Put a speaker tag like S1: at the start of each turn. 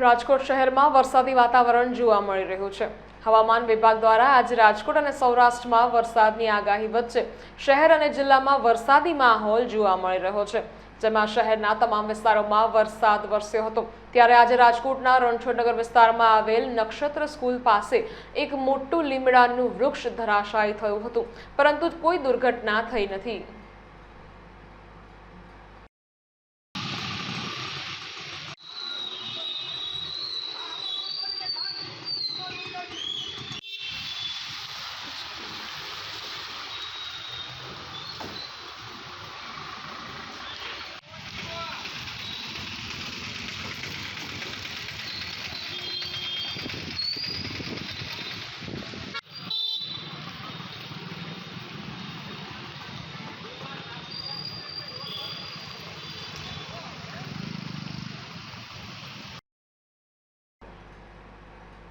S1: રાજકોટ શહેરમાં વરસાદી વાતાવરણ જોવા મળી રહ્યું છે. હવામાન વિભાગ દ્વારા આજે રાજકોટ અને સૌરાષ્ટ્રમાં વરસાદની આગાહી વચ્ચે શહેર અને જિલ્લામાં વરસાદી માહોલ જોવા મળી રહ્યો છે. જેમાં શહેરના તમામ વિસ્તારોમાં વરસાદ વરસ્યો હતો. ત્યારે આજે રાજકોટના રણછોડનગર વિસ્તારમાં આવેલ નક્ષત્ર સ્કૂલ પાસે એક મોટું લીમડાનું વૃક્ષ ધરાશાયી થયું હતું. પરંતુ કોઈ દુર્ઘટના થઈ નથી.